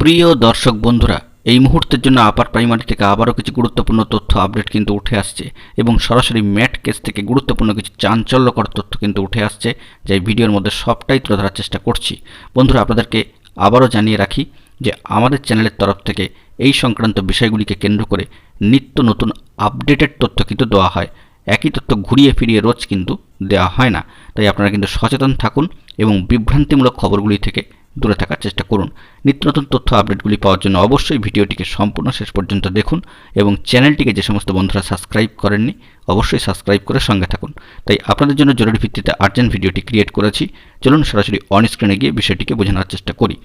প্রিয় দর্শক বন্ধুরা, এই মুহূর্তের জন্য আপার প্রাইমারি থেকে আবারও কিছু গুরুত্বপূর্ণ তথ্য আপডেট কিন্তু উঠে আসছে এবং সরাসরি ম্যাট কেস থেকে গুরুত্বপূর্ণ কিছু চাঞ্চল্যকর তথ্য কিন্তু উঠে আসছে যে এই ভিডিওর মধ্যে সবটাই তুলে ধরার চেষ্টা করছি। বন্ধুরা, আপনাদেরকে আবারও জানিয়ে রাখি যে আমাদের চ্যানেলের তরফ থেকে এই সংক্রান্ত বিষয়গুলিকে কেন্দ্র করে নিত্য নতুন আপডেটেড তথ্য কিন্তু দেওয়া হয়। একই তথ্য ঘুরিয়ে ফিরিয়ে রোজ কিন্তু দেওয়া হয় না। তাই আপনারা কিন্তু সচেতন থাকুন এবং বিভ্রান্তিমূলক খবরগুলি থেকে দূরে থাকার চেষ্টা করুন। নিত্য নতুন তথ্য আপডেটগুলি পাওয়ার জন্য অবশ্যই ভিডিওটিকে সম্পূর্ণ শেষ পর্যন্ত দেখুন এবং চ্যানেলটিকে যে সমস্ত বন্ধুরা সাবস্ক্রাইব করেননি, অবশ্যই সাবস্ক্রাইব করে সঙ্গে থাকুন। তাই আপনাদের জন্য জরুরি ভিত্তিতে আর্জেন্ট ভিডিওটি ক্রিয়েট করেছি। চলুন সরাসরি অন স্ক্রিনে গিয়ে বিষয়টিকে বোঝানোর চেষ্টা করি।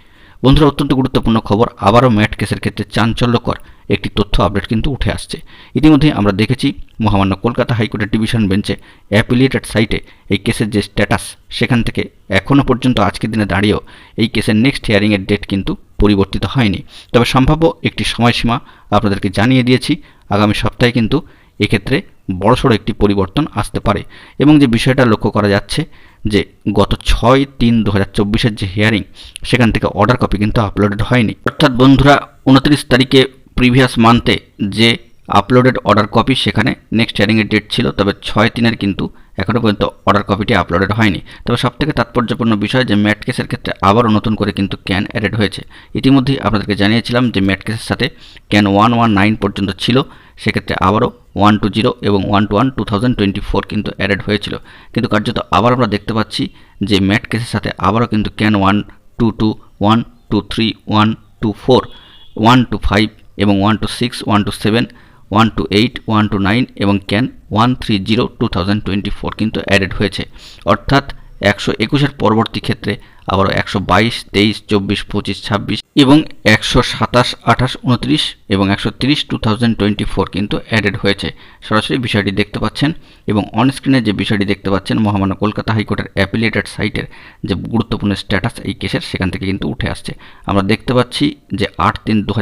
বন্ধুরা, অত্যন্ত গুরুত্বপূর্ণ খবর। আবারও ম্যাট কেসের ক্ষেত্রে চাঞ্চল্যকর একটি তথ্য আপডেট কিন্তু উঠে আসছে। ইতিমধ্যে আমরা দেখেছি, মহামান্য কলকাতা হাইকোর্টের ডিভিশন বেঞ্চে অ্যাপিলিয়েটেড সাইটে এই কেসের যে স্ট্যাটাস, সেখান থেকে এখনও পর্যন্ত আজকের দিনে দাঁড়িয়েও এই কেসের নেক্সট হিয়ারিংয়ের ডেট কিন্তু পরিবর্তিত হয়নি। তবে সম্ভাব্য একটি সময়সীমা আপনাদেরকে জানিয়ে দিয়েছি। আগামী সপ্তাহে কিন্তু এক্ষেত্রে বড়সড় একটি পরিবর্তন আসতে পারে। এবং যে বিষয়টা লক্ষ্য করা যাচ্ছে যে গত ছয় তিন দু হাজার চব্বিশের যে হিয়ারিং সেখান থেকে অর্ডার কপি কিন্তু আপলোডেড হয়নি। অর্থাৎ বন্ধুরা, উনত্রিশ তারিখে প্রিভিয়াস মান্থে যে আপলোডেড অর্ডার কপি সেখানে নেক্সট হিয়ারিংয়ের ডেট ছিল, তবে ছয় তিনের কিন্তু এখনও পর্যন্ত অর্ডার কপিটি আপলোডেড হয়নি। তবে সবথেকে তাৎপর্যপূর্ণ বিষয় যে ম্যাট কেসের ক্ষেত্রে আবারও নতুন করে কিন্তু ক্যান অ্যাডেড হয়েছে। ইতিমধ্যেই আপনাদেরকে জানিয়েছিলাম যে ম্যাট কেসের সাথে ক্যান ওয়ান ওয়ান নাইন পর্যন্ত ছিল, সেক্ষেত্রে আবারও ওয়ান টু জিরো এবং one two one two thousand twenty four কিন্তু অ্যাডেড হয়েছিল কিন্তু কার্যত আবার আমরা দেখতে পাচ্ছি যে ম্যাট কেসের সাথে আবারও কিন্তু can one two two one two three one two four one two five এবং one two six one two seven one two eight one two nine এবং can one three zero two thousand twenty four কিন্তু added হয়েছে অর্থাৎ একশো একুশের পরবর্তী ক্ষেত্রে আবারও একশো বাইশ তেইশ চব্বিশ পঁচিশ ছাব্বিশ এবং একশো সাতাশ, আঠাশ, উনত্রিশ এবং একশো তিরিশ, টু থাউজেন্ড টোয়েন্টি ফোর কিন্তু অ্যাডেড হয়েছে। সরাসরি বিষয়টি দেখতে পাচ্ছেন এবং অন স্ক্রিনে যে বিষয়টি দেখতে পাচ্ছেন, মহামান্য কলকাতা হাইকোর্টের অ্যাপিলেটেড সাইটের যে গুরুত্বপূর্ণ স্ট্যাটাস এই কেসের সেখান থেকে কিন্তু উঠে আসছে। আমরা দেখতে পাচ্ছি যে আট তিন দু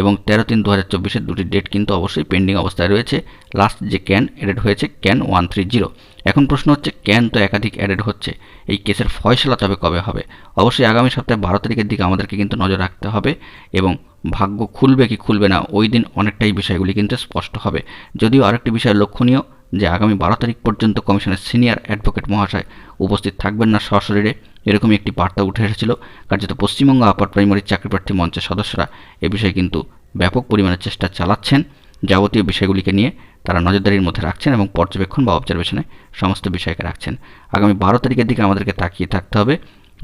এবং তেরো তিন দু হাজার চব্বিশের দুটি ডেট কিন্তু অবশ্যই পেন্ডিং অবস্থায় রয়েছে। লাস্ট যে ক্যান অ্যাডেড হয়েছে ক্যান ওয়ান থ্রি জিরো এখন প্রশ্ন হচ্ছে ক্যান তো একাধিক অ্যাডেড হচ্ছে। এই কেসের ফয়সলা তবে কবে হবে? অবশ্যই আগামী সপ্তাহে বারো তারিখের দিকে আমাদেরকে কিন্তু নজর রাখতে হবে এবং ভাগ্য খুলবে কি খুলবে না, ওই দিন অনেকটাই বিষয়গুলি কিন্তু স্পষ্ট হবে। যদিও আরেকটি বিষয় লক্ষণীয়, যে আগামী বারো তারিখ পর্যন্ত কমিশনের সিনিয়র অ্যাডভোকেট মহাশয় উপস্থিত থাকবেন না সশরীরে, এরকমই একটি বার্তা উঠে এসেছিল। কার্যত পশ্চিমবঙ্গ আপার প্রাইমারি চাকরিপ্রার্থী মঞ্চের সদস্যরা এ বিষয়ে কিন্তু ব্যাপক পরিমাণে চেষ্টা চালাচ্ছেন। যাবতীয় বিষয়গুলিকে নিয়ে তারা নজরদারির মধ্যে রাখছেন এবং পর্যবেক্ষণ বা অবজারভেশনে সমস্ত বিষয়কে রাখছেন। আগামী বারো তারিখের দিকে আমাদেরকে তাকিয়ে থাকতে হবে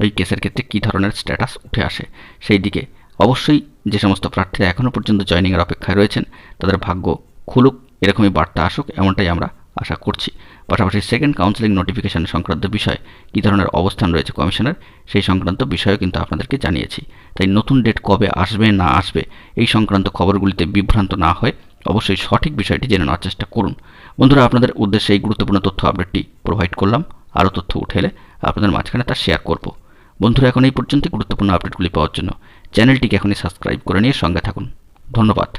এই কেসের ক্ষেত্রে কী ধরনের স্ট্যাটাস উঠে আসে। সেই দিকে অবশ্যই যে সমস্ত প্রার্থীরা এখনও পর্যন্ত জয়নিংয়ের অপেক্ষায় রয়েছেন, তাদের ভাগ্য খুলুক, এরকমই বার্তা আসুক, এমনটাই আমরা আশা করছি। পাশাপাশি সেকেন্ড কাউন্সিলিং নোটিফিকেশন সংক্রান্ত বিষয় কী ধরনের অবস্থান রয়েছে কমিশনের, সেই সংক্রান্ত বিষয়ও কিন্তু আপনাদেরকে জানিয়েছি। তাই নতুন ডেট কবে আসবে না আসবে, এই সংক্রান্ত খবরগুলিতে বিভ্রান্ত না হয়ে অবশ্যই সঠিক বিষয়টি জেনে নেওয়ার চেষ্টা করুন। বন্ধুরা, আপনাদের উদ্দেশ্যে এই গুরুত্বপূর্ণ তথ্য আপডেটটি প্রোভাইড করলাম। আরও তথ্য উঠে এলে আপনাদের মাঝখানে তা শেয়ার করব। বন্ধুরা, এখন এই পর্যন্ত গুরুত্বপূর্ণ আপডেটগুলি পাওয়ার জন্য। চ্যানেলটিকে এখনই সাবস্ক্রাইব করে নিয়ে সঙ্গে থাকুন। ধন্যবাদ।